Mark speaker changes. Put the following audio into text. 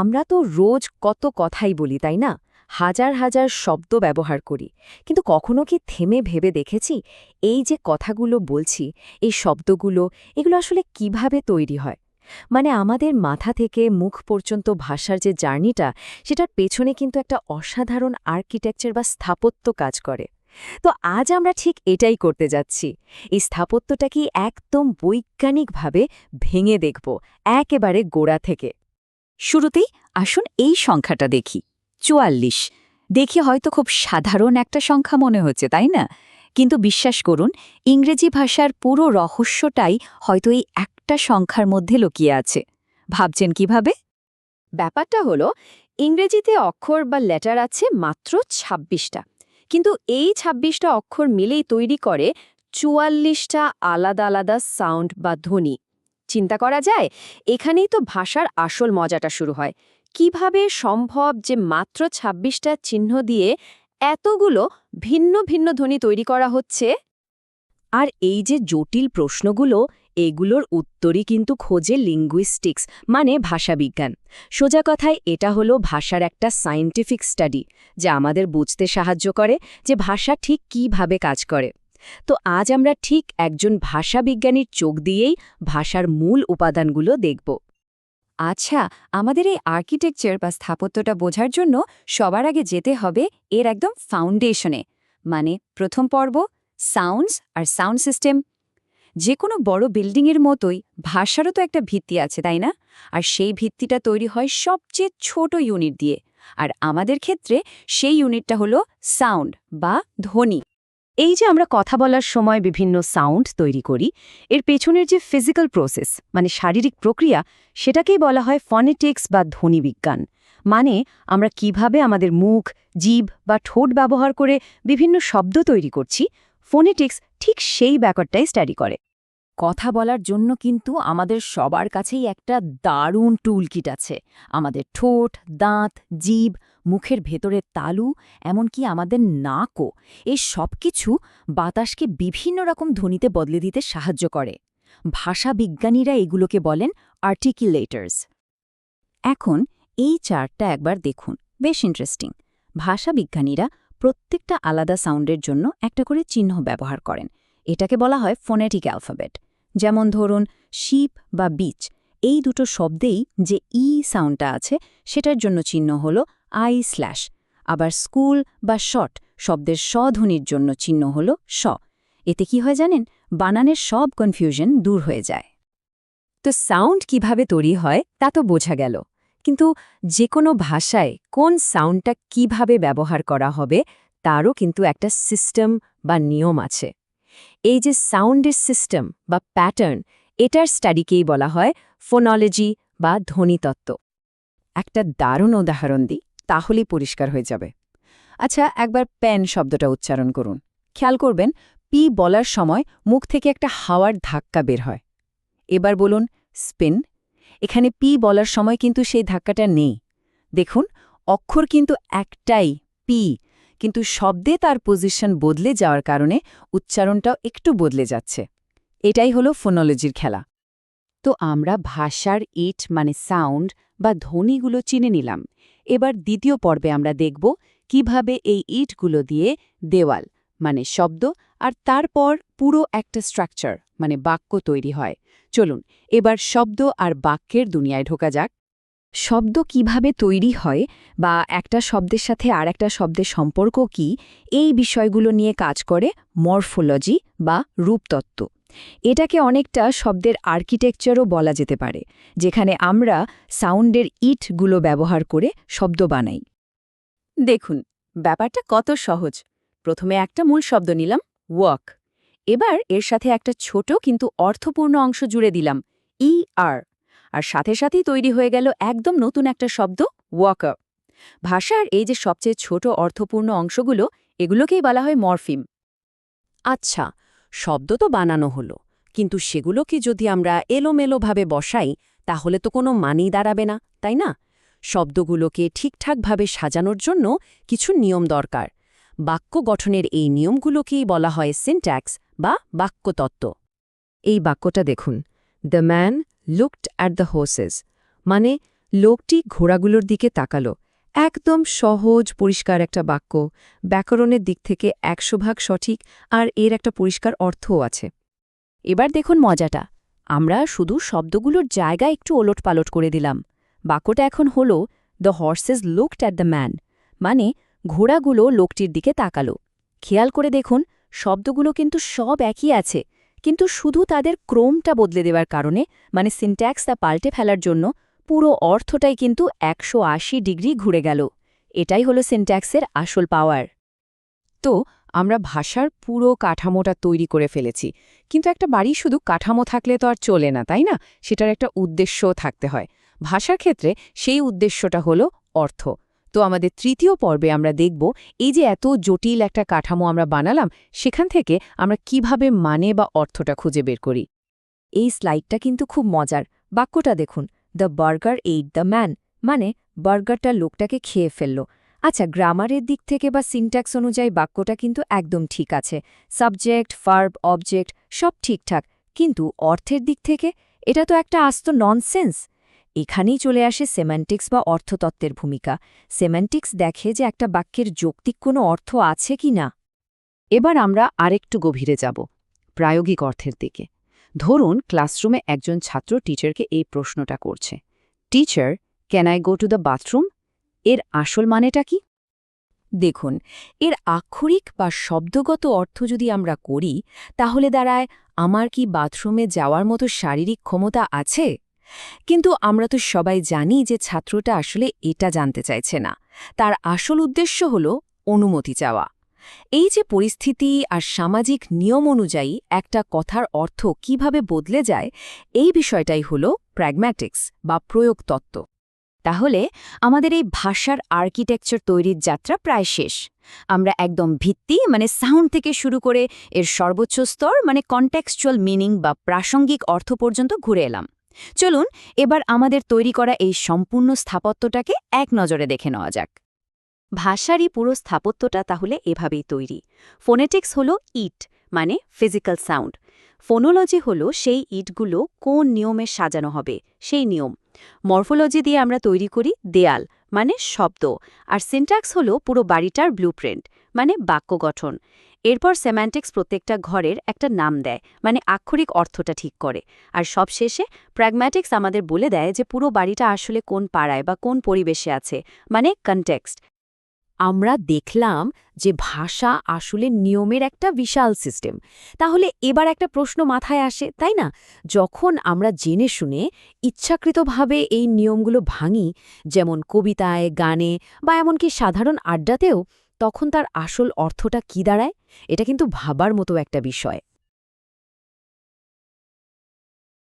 Speaker 1: আমরা তো রোজ কত কথাই বলি, তাই না? হাজার হাজার শব্দ ব্যবহার করি। কিন্তু কখনো কি থেমে ভেবে দেখেছি? এই যে কথাগুলো বলছি, এই শব্দগুলো, এগুলো আসলে কীভাবে তৈরি হয়? মানে আমাদের মাথা থেকে মুখ পর্যন্ত ভাষার যে জার্নিটা, সেটার পেছনে কিন্তু একটা অসাধারণ আর্কিটেকচার বা স্থাপত্য কাজ করে। তো আজ আমরা ঠিক এটাই করতে যাচ্ছি। এই স্থাপত্যটা কি একদম বৈজ্ঞানিকভাবে ভেঙে দেখব, একেবারে গোড়া থেকে। শুরুতেই আসুন এই সংখ্যাটা দেখি। চুয়াল্লিশ। দেখি হয়তো খুব সাধারণ একটা সংখ্যা মনে হচ্ছে, তাই না? কিন্তু বিশ্বাস করুন, ইংরেজি ভাষার পুরো রহস্যটাই হয়তো এই একটা সংখ্যার মধ্যে লুকিয়ে আছে। ভাবছেন কীভাবে? ব্যাপারটা হলো, ইংরেজিতে অক্ষর বা লেটার আছে মাত্র ২৬টা কিন্তু এই ২৬টা অক্ষর মিলেই তৈরি করে চুয়াল্লিশটা আলাদা আলাদা সাউন্ড বা ধ্বনি। চিন্তা করা যায়? এখানেই তো ভাষার আসল মজাটা শুরু হয়। কীভাবে সম্ভব যে মাত্র ২৬টা চিহ্ন দিয়ে এতগুলো ভিন্ন ভিন্ন ধ্বনি তৈরি করা হচ্ছে? আর এই যে জটিল প্রশ্নগুলো, এগুলোর উত্তরই কিন্তু খোঁজে লিঙ্গুইস্টিক্স মানে ভাষাবিজ্ঞান। সোজা কথায় এটা হলো ভাষার একটা সায়েন্টিফিক স্টাডি যা আমাদের বুঝতে সাহায্য করে যে ভাষা ঠিক কীভাবে কাজ করে। তো আজ আমরা ঠিক একজন ভাষাবিজ্ঞানীর চোখ দিয়েই ভাষার মূল উপাদানগুলো দেখব। আচ্ছা আমাদের এই আর্কিটেকচার বা স্থাপত্যটা বোঝার জন্য সবার আগে যেতে হবে এর একদম ফাউন্ডেশনে মানে প্রথম পর্ব, সাউন্ডস আর সাউন্ড সিস্টেম। যে কোনো বড় বিল্ডিংয়ের মতোই ভাষারও তো একটা ভিত্তি আছে, তাই না? আর সেই ভিত্তিটা তৈরি হয় সবচেয়ে ছোট ইউনিট দিয়ে, আর আমাদের ক্ষেত্রে সেই ইউনিটটা হলো সাউন্ড বা ধ্বনি। এই যে আমরা কথা বলার সময় বিভিন্ন সাউন্ড তৈরি করি, এর পেছনের যে ফিজিক্যাল প্রসেস মানে শারীরিক প্রক্রিয়া, সেটাকেই বলা হয় ফনেটিক্স বা ধ্বনিবিজ্ঞান মানে আমরা কীভাবে আমাদের মুখ, জীব বা ঠোঁট ব্যবহার করে বিভিন্ন শব্দ তৈরি করছি, ফোনেটিক্স ঠিক সেই ব্যাপারটাই স্টাডি করে। কথা বলার জন্য কিন্তু আমাদের সবার কাছেই একটা দারুণ টুলকিট আছে। আমাদের ঠোঁট, দাঁত, জীব, মুখের ভেতরের তালু, এমনকি আমাদের নাকও, এই সব কিছু বাতাসকে বিভিন্ন রকম ধ্বনিতে বদলে দিতে সাহায্য করে। ভাষা বিজ্ঞানীরা এগুলোকে বলেন আর্টিকুলেটার্স এখন এই চার্টটা একবার দেখুন, বেশ ইন্টারেস্টিং ভাষা বিজ্ঞানীরা প্রত্যেকটা আলাদা সাউন্ডের জন্য একটা করে চিহ্ন ব্যবহার করেন। এটাকে বলা হয় ফোনেটিক অ্যালফাবেট যেমন ধরুন, শিপ বা বিচ, এই দুটো শব্দেই যে ই সাউন্ডটা আছে, সেটার জন্য চিহ্ন হল আই স্ল্যাশ। আবার স্কুল বা শট, শব্দের স্বধ্বনির জন্য চিহ্ন হল স এতে কি হয় জানেন? বানানের সব কনফিউশন দূর হয়ে যায়। তো সাউন্ড কীভাবে তৈরি হয়, তা তো বোঝা গেল। কিন্তু যে কোনো ভাষায় কোন সাউন্ডটা কীভাবে ব্যবহার করা হবে, তারও কিন্তু একটা সিস্টেম বা নিয়ম আছে। এই যে সাউন্ডের সিস্টেম বা প্যাটার্ন, এটার স্টাডিকেই বলা হয় ফোনলজি বা ধ্বনিতত্ত্ব। একটা দারুণ উদাহরণ দিই, তাহলেই পরিষ্কার হয়ে যাবে। আচ্ছা একবার প্যান শব্দটা উচ্চারণ করুন। খেয়াল করবেন, পি বলার সময় মুখ থেকে একটা হাওয়ার ধাক্কা বের হয়। এবার বলুন, স্পিন। এখানে পি বলার সময় কিন্তু সেই ধাক্কাটা নেই। দেখুন, অক্ষর কিন্তু একটাই, পি। কিন্তু শব্দে তার পজিশন বদলে যাওয়ার কারণে উচ্চারণটাও একটু বদলে যাচ্ছে। এটাই হলো ফোনোলজির খেলা। তো আমরা ভাষার ইট মানে সাউন্ড বা ধ্বনিগুলো চিনে নিলাম। এবার দ্বিতীয় পর্বে আমরা দেখব কীভাবে এই ইটগুলো দিয়ে দেওয়াল মানে শব্দ আর তারপর পুরো একটা স্ট্রাকচার মানে বাক্য তৈরি হয়। চলুন, এবার শব্দ আর বাক্যের দুনিয়ায় ঢোকা যাক। শব্দ কীভাবে তৈরি হয় বা একটা শব্দের সাথে আর একটা শব্দের সম্পর্ক কি, এই বিষয়গুলো নিয়ে কাজ করে মরফোলজি বা রূপতত্ত্ব। এটাকে অনেকটা শব্দের আর্কিটেকচারও বলা যেতে পারে, যেখানে আমরা সাউন্ডের ইটগুলো ব্যবহার করে শব্দ বানাই। দেখুন, ব্যাপারটা কত সহজ। প্রথমে একটা মূল শব্দ নিলাম, ওয়াক। এবার এর সাথে একটা ছোট কিন্তু অর্থপূর্ণ অংশ জুড়ে দিলাম, ই আর। আর সাথে সাথেই তৈরি হয়ে গেল একদম নতুন একটা শব্দ ওয়াকার ভাষার এই যে সবচেয়ে ছোট অর্থপূর্ণ অংশগুলো, এগুলোকেই বলা হয় মরফিম। আচ্ছা শব্দ তো বানানো হলো, কিন্তু সেগুলোকে যদি আমরা এলোমেলোভাবে বসাই, তাহলে তো কোনো মানেই দাঁড়াবে না, তাই না? শব্দগুলোকে ঠিকঠাকভাবে সাজানোর জন্য কিছু নিয়ম দরকার। বাক্য গঠনের এই নিয়মগুলোকেই বলা হয় সিনট্যাক্স বা বাক্যতত্ত্ব। এই বাক্যটা দেখুন the man looked at the horses মানে লোকটি ঘোড়াগুলোর দিকে তাকালো। একদম সহজ, পরিষ্কার একটা বাক্য। ব্যাকরণের দিক থেকে একশো ভাগ সঠিক আর এর একটা পরিষ্কার অর্থও আছে। এবার দেখুন মজাটা। আমরা শুধু শব্দগুলোর জায়গা একটু ওলটপালট করে দিলাম। বাক্যটা এখন হল the horses looked at the man মানে ঘোড়াগুলো লোকটির দিকে তাকালো। খেয়াল করে দেখুন, শব্দগুলো কিন্তু সব একই আছে। কিন্তু শুধু তাদের ক্রমটা বদলে দেওয়ার কারণে মানে সিনট্যাক্সটা পাল্টে ফেলার জন্য পুরো অর্থটাই কিন্তু একশো আশি ডিগ্রি ঘুরে গেল। এটাই হলো সিনট্যাক্সের আসল পাওয়ার। তো, আমরা ভাষার পুরো কাঠামোটা তৈরি করে ফেলেছি, কিন্তু একটা বাড়ি শুধু কাঠামো থাকলে তো আর চলে না, তাই না? সেটার একটা উদ্দেশ্যও থাকতে হয়। ভাষার ক্ষেত্রে সেই উদ্দেশ্যটা হলো অর্থ। তো আমাদের তৃতীয় পর্বে আমরা দেখব এই যে এত জটিল একটা কাঠামো আমরা বানালাম, সেখান থেকে আমরা কীভাবে মানে বা অর্থটা খুঁজে বের করি। এই স্লাইডটা কিন্তু খুব মজার। বাক্যটা দেখুন the burger ate the man মানে বার্গারটা লোকটাকে খেয়ে ফেলল। আচ্ছা গ্রামারের দিক থেকে বা সিনট্যাক্স অনুযায়ী বাক্যটা কিন্তু একদম ঠিক আছে। সাবজেক্ট ফার্ব অবজেক্ট সব ঠিকঠাক, কিন্তু অর্থের দিক থেকে এটা তো একটা আস্ত ননসেন্স। এখানেই চলে আসে সেম্যান্টিক্স বা অর্থতত্ত্বের ভূমিকা। সেম্যান্টিক্স দেখে যে একটা বাক্যের যৌক্তিক কোনো অর্থ আছে কি না। এবার আমরা আরেকটু গভীরে যাব, প্রায়োগিক অর্থের দিকে। ধরুন, ক্লাসরুমে একজন ছাত্র টিচারকে এই প্রশ্নটা করছে। Teacher can I go to the bathroom এর আসল মানেটা কি? দেখুন, এর আক্ষরিক বা শব্দগত অর্থ যদি আমরা করি, তাহলে দাঁড়ায়, আমার কি বাথরুমে যাওয়ার মতো শারীরিক ক্ষমতা আছে? কিন্তু আমরা তো সবাই জানি যে ছাত্রটা আসলে এটা জানতে চাইছে না। তার আসল উদ্দেশ্য হল অনুমতি চাওয়া। এই যে পরিস্থিতি আর সামাজিক নিয়ম অনুযায়ী একটা কথার অর্থ কীভাবে বদলে যায়, এই বিষয়টাই হল প্র্যাগম্যাটিক্স বা প্রয়োগ তত্ত্ব তাহলে আমাদের এই ভাষার আর্কিটেকচার তৈরির যাত্রা প্রায় শেষ। আমরা একদম ভিত্তি মানে সাউন্ড থেকে শুরু করে এর সর্বোচ্চ স্তর মানে কন্টেক্সচুয়াল মিনিং বা প্রাসঙ্গিক অর্থ পর্যন্ত ঘুরে এলাম। চলুন এবার আমাদের তৈরি করা এই সম্পূর্ণ স্থাপত্যটাকে এক নজরে দেখে নেওয়া যাক। ভাষারই পুরো স্থাপত্যটা তাহলে এভাবেই তৈরি। ফোনেটিক্স হলো ইট মানে ফিজিক্যাল সাউন্ড। ফোনোলজি হল সেই ইটগুলো কোন নিয়মে সাজানো হবে, সেই নিয়ম। মর্ফোলজি দিয়ে আমরা তৈরি করি দেয়াল মানে শব্দ, আর সিনট্যাক্স হলো পুরো বাড়িটার ব্লুপ্রিন্ট মানে বাক্য গঠন। এরপর সেম্যান্টিক্স প্রত্যেকটা ঘরের একটা নাম দেয় মানে আক্ষরিক অর্থটা ঠিক করে। আর সবশেষে প্র্যাগম্যাটিক্স আমাদের বলে দেয় যে পুরো বাড়িটা আসলে কোন পাড়ায় বা কোন পরিবেশে আছে মানে কনটেক্সট আমরা দেখলাম যে ভাষা আসলে নিয়মের একটা বিশাল সিস্টেম তাহলে এবার একটা প্রশ্ন মাথায় আসে, তাই না? যখন আমরা জেনে শুনে ইচ্ছাকৃতভাবে এই নিয়মগুলো ভাঙি, যেমন কবিতায়, গানে বা এমনকি সাধারণ আড্ডাতেও, তখন তার আসল অর্থটা কি দাঁড়ায়? এটা কিন্তু ভাবার মতো একটা বিষয়।